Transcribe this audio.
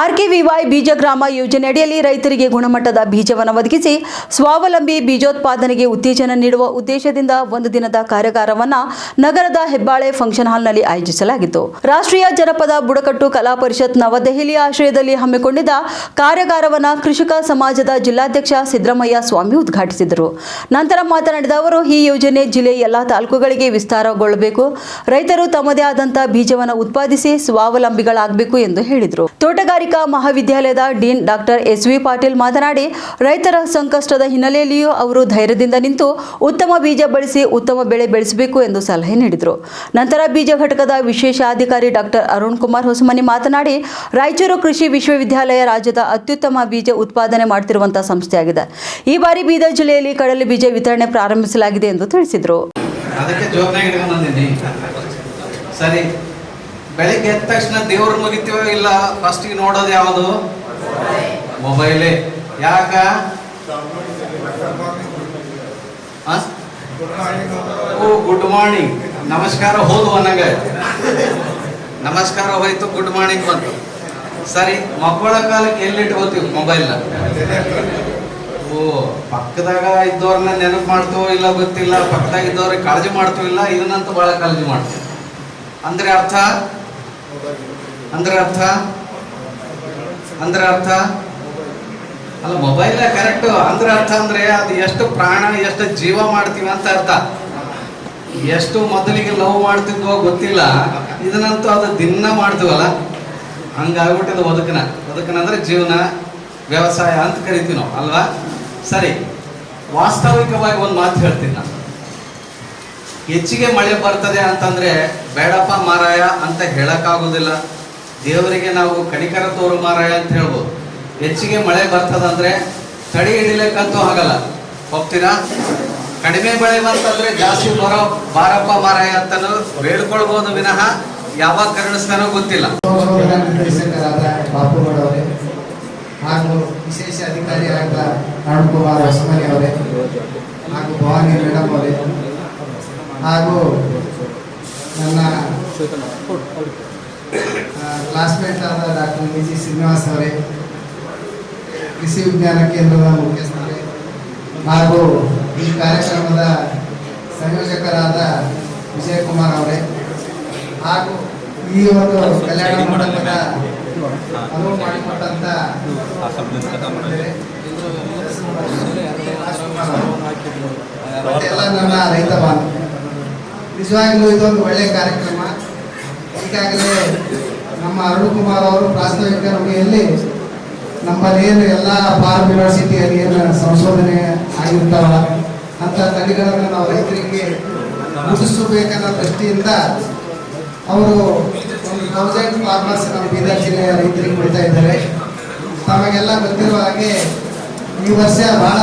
RKVY ಬೀಜ ಗ್ರಾಮ ಯೋಜನೆ ಅಡಿಯಲ್ಲಿ ರೈತರಿಗೆ ಗುಣಮಟ್ಟದ ಬೀಜವನ್ನು ಒದಗಿಸಿ ಸ್ವಾವಲಂಬಿ ಬೀಜೋತ್ಪಾದನೆಗೆ ಉತ್ತೇಜನ ನೀಡುವ ಉದ್ದೇಶದಿಂದ ಒಂದು ದಿನದ ಕಾರ್ಯಾಗಾರವನ್ನು ನಗರದ ಹೆಬ್ಬಾಳೆ ಫಂಕ್ಷನ್ ಹಾಲ್ನಲ್ಲಿ ಆಯೋಜಿಸಲಾಗಿತ್ತು. ರಾಷ್ಟ್ರೀಯ ಜನಪದ ಬುಡಕಟ್ಟು ಕಲಾ ಪರಿಷತ್ ನವದೆಹಲಿಯ ಆಶ್ರಯದಲ್ಲಿ ಹಮ್ಮಿಕೊಂಡಿದ್ದ ಕಾರ್ಯಾಗಾರವನ್ನು ಕೃಷಿಕ ಸಮಾಜದ ಜಿಲ್ಲಾಧ್ಯಕ್ಷ ಸಿದ್ದರಾಮಯ್ಯ ಸ್ವಾಮಿ ಉದ್ಘಾಟಿಸಿದರು. ನಂತರ ಮಾತನಾಡಿದ ಅವರು, ಈ ಯೋಜನೆ ಜಿಲ್ಲೆಯ ಎಲ್ಲ ತಾಲೂಕುಗಳಿಗೆ ವಿಸ್ತಾರಗೊಳ್ಳಬೇಕು. ರೈತರು ತಮ್ಮದೇ ಆದಂತಹ ಬೀಜವನ್ನು ಉತ್ಪಾದಿಸಿ ಸ್ವಾವಲಂಬಿಗಳಾಗಬೇಕು ಎಂದು ಹೇಳಿದರು. ತೋಟಗಾರಿಕಾ ಮಹಾವಿದ್ಯಾಲಯದ dean doctor S V Patil ಮಾತನಾಡಿ, ರೈತರ ಸಂಕಷ್ಟದ ಹಿನ್ನೆಲೆಯಲ್ಲಿಯೂ ಅವರು ಧೈರ್ಯದಿಂದ ನಿಂತು ಉತ್ತಮ ಬೀಜ ಬಳಸಿ ಉತ್ತಮ ಬೆಳೆ ಬೆಳೆಸಬೇಕು ಎಂದು ಸಲಹೆ ನೀಡಿದರು. ನಂತರ ಬೀಜ ಘಟಕದ ವಿಶೇಷಾಧಿಕಾರಿ ಡಾಕ್ಟರ್ ಅರುಣ್ ಕುಮಾರ್ ಹೊಸಮನಿ ಮಾತನಾಡಿ, ರಾಯಚೂರು ಕೃಷಿ ವಿಶ್ವವಿದ್ಯಾಲಯ ರಾಜ್ಯದ ಅತ್ಯುತ್ತಮ ಬೀಜ ಉತ್ಪಾದನೆ ಮಾಡುತ್ತಿರುವಂತಹ ಸಂಸ್ಥೆಯಾಗಿದೆ. ಈ ಬಾರಿ ಬೀದರ್ ಜಿಲ್ಲೆಯಲ್ಲಿ ಕಡಲೆ ಬೀಜ ವಿತರಣೆ ಪ್ರಾರಂಭಿಸಲಾಗಿದೆ ಎಂದು ತಿಳಿಸಿದರು. ಬೆಳಿಗ್ಗೆ ಎದ್ದ ತಕ್ಷಣ ದೇವ್ರ ಮುಗಿತೀವೋ ಇಲ್ಲ ಫಸ್ಟಿಗೆ ನೋಡೋದು ಯಾವುದು? ಮೊಬೈಲೇ ಯಾಕ? ಓ ಗುಡ್ ಮಾರ್ನಿಂಗ್ ನಮಸ್ಕಾರ ಹೋದು ಅನ್ನಂಗ ನಮಸ್ಕಾರ ಹೋಯ್ತು ಗುಡ್ ಮಾರ್ನಿಂಗ್ ಬಂತು. ಸರಿ, ಮಕ್ಕಳ ಕಾಲಕ್ಕೆ ಎಲ್ಲಿ ಇಟ್ಕೋತೀವಿ ಮೊಬೈಲ್ನ ಓ, ಪಕ್ಕದಾಗ ಇದ್ದವ್ರನ್ನ ನೆನಪು ಮಾಡ್ತೋ ಇಲ್ಲ ಗೊತ್ತಿಲ್ಲ, ಪಕ್ಕದಾಗ ಇದ್ದವ್ರಿಗೆ ಕಾಳಜಿ ಮಾಡ್ತೋ ಇಲ್ಲ, ಇದನ್ನಂತೂ ಬಹಳ ಕಾಳಜಿ ಮಾಡ್ತೀವಿ. ಅಂದ್ರೆ ಅರ್ಥ? ಅಂದ್ರೆ ಅರ್ಥ ಅಂದ್ರ ಅರ್ಥ ಅಲ್ಲ ಮೊಬೈಲ್ ಕರೆಕ್ಟ್ ಅಂದ್ರ ಅರ್ಥ ಅಂದ್ರೆ ಅದು ಎಷ್ಟು ಪ್ರಾಣ, ಎಷ್ಟು ಜೀವ ಮಾಡ್ತೀವಿ ಅಂತ ಅರ್ಥ. ಎಷ್ಟು ಮೊದಲಿಗೆ ಲವ್ ಮಾಡ್ತಿದ್ವೋ ಗೊತ್ತಿಲ್ಲ. ಇದನ್ನಂತೂ ಅದು ದಿನ ಮಾಡ್ತೀವಲ್ಲ. ಹಂಗಾಗ್ಬಿಟ್ಟಿದ್ದು ಬದುಕನ. ಬದುಕನ ಅಂದ್ರೆ ಜೀವನ, ವ್ಯವಸಾಯ ಅಂತ ಕರಿತೀವಿ ನಾವು, ಅಲ್ವಾ? ಸರಿ. ವಾಸ್ತವಿಕವಾಗಿ ಒಂದು ಮಾತು ಹೇಳ್ತೀನಿ ನಾನು. ಹೆಚ್ಚಿಗೆ ಮಳೆ ಬರ್ತದೆ ಅಂತಂದ್ರೆ, ಬೇಡಪ್ಪ ಮಾರಾಯ ಅಂತ ಹೇಳೋಕ್ಕಾಗೋದಿಲ್ಲ. ದೇವರಿಗೆ ನಾವು ಕಣಿಕರ ತೋರು ಮಾರಾಯ ಅಂತ ಹೇಳ್ಬೋದು. ಹೆಚ್ಚಿಗೆ ಮಳೆ ಬರ್ತದಂದ್ರೆ ತಡಿ ಹಿಡಿಲಿಕ್ಕಂತೂ ಆಗಲ್ಲ. ಹೋಗ್ತೀರಾ? ಕಡಿಮೆ ಮಳೆ ಬಂತಂದ್ರೆ ಜಾಸ್ತಿ ಬರೋ ಬಾರಪ್ಪ ಮಾರಾಯ ಅಂತಾನು ಬೇಡ್ಕೊಳ್ಬೋದು ವಿನಃ ಯಾವಾಗ ಕರುಣಿಸ್ತಾನೋ ಗೊತ್ತಿಲ್ಲ. ಹಾಗೂ ವಿಶೇಷ ಅಧಿಕಾರಿಯಾದ ಕುಮಾರ್ ಹೊಸಮನಿ ಅವರೇ ಹಾಗೂ ಭವಾನಿ ಮೇಡಮ್ ಅವರೇ ಹಾಗೂ ನನ್ನ ಕ್ಲಾಸ್ಮೇಟ್ ಆದ ಡಾಕ್ಟರ್ ವಿ ಜಿ ಶ್ರೀನಿವಾಸ್ ಅವರೇ, ಕೃಷಿ ವಿಜ್ಞಾನ ಕೇಂದ್ರದ ಮುಖ್ಯಸ್ಥರೇ ಹಾಗೂ ಈ ಕಾರ್ಯಕ್ರಮದ ಸಂಯೋಜಕರಾದ ವಿಜಯಕುಮಾರ್ ಅವರೇ ಹಾಗೂ ಈ ಒಂದು ಕಲ್ಯಾಣ ಮಂಟಪದ ಅನುವು ಮಾಡಿಕೊಟ್ಟಂತ ಎಲ್ಲ ನನ್ನ ರೈತ ಬಾಂಧವ ನಿಜವಾಗ್ಲೂ ಇದೊಂದು ಒಳ್ಳೆಯ ಕಾರ್ಯಕ್ರಮ. ಈಗಾಗಲೇ ನಮ್ಮ ಅರುಣ್ ಕುಮಾರ್ ಅವರು ಪ್ರಾಸ್ತಾವಿಕ ನಮಗೆಯಲ್ಲಿ ನಮ್ಮಲ್ಲಿ ಏನು ಎಲ್ಲ ಫಾರ್ಮ್ ಯೂನಿವರ್ಸಿಟಿಯಲ್ಲಿ ಏನು ಸಂಶೋಧನೆ ಆಗಿರ್ತಾವ, ಅಂತ ತಳಿಗಳನ್ನು ನಾವು ರೈತರಿಗೆ ಮುಗಿಸಬೇಕನ್ನೋ ದೃಷ್ಟಿಯಿಂದ ಅವರು ಒಂದು ತೌಸಂಡ್ ಫಾರ್ಮರ್ಸ್ ನಮ್ಮ ಬೀದರ್ ಜಿಲ್ಲೆಯ ರೈತರಿಗೆ ಕೊಡ್ತಾ ಇದ್ದಾರೆ. ತಮಗೆಲ್ಲ ಗೊತ್ತಿರುವ ಹಾಗೆ ಈ ವರ್ಷ ಬಹಳ